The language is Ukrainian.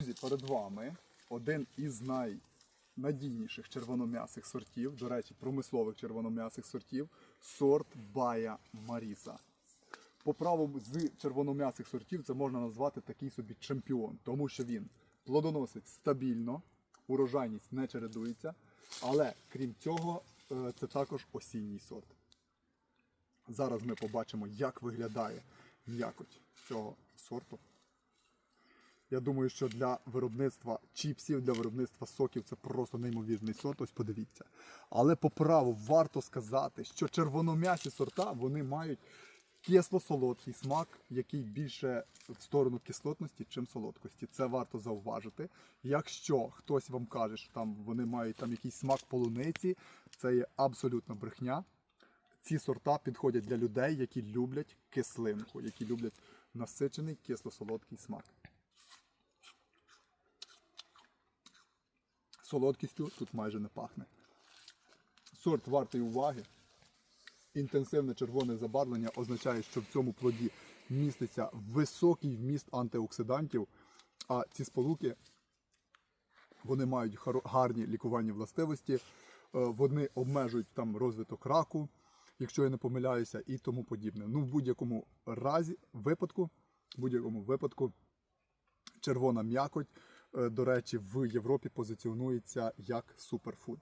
Друзі, перед вами один із найнадійніших червоном'ясих сортів, до речі, промислових червоном'ясих сортів, сорт Бая Маріса. По праву з червоном'ясих сортів це можна назвати такий собі чемпіон, тому що він плодоносить стабільно, урожайність не чередується, але крім цього, е, це також осінній сорт. Зараз ми побачимо, як виглядає м'якоть цього сорту. Я думаю, що для виробництва чіпсів, для виробництва соків це просто неймовірний сорт. Ось подивіться. Але по праву варто сказати, що червоном'ясі сорта вони мають кисло-солодкий смак, який більше в сторону кислотності, чим солодкості. Це варто зауважити. Якщо хтось вам каже, що там вони мають там якийсь смак полуниці, це є абсолютно брехня. Ці сорта підходять для людей, які люблять кислинку, які люблять насичений кисло-солодкий смак. Солодкістю тут майже не пахне. Сорт вартий уваги. Інтенсивне червоне забарвлення означає, що в цьому плоді міститься високий вміст антиоксидантів, а ці сполуки вони мають гарні лікувальні властивості, е, вони обмежують там розвиток раку, якщо я не помиляюся, і тому подібне. Ну, в будь-якому разі, випадку, в будь-якому випадку, червона м'якоть, до речі, в Європі позиціонується як суперфуд.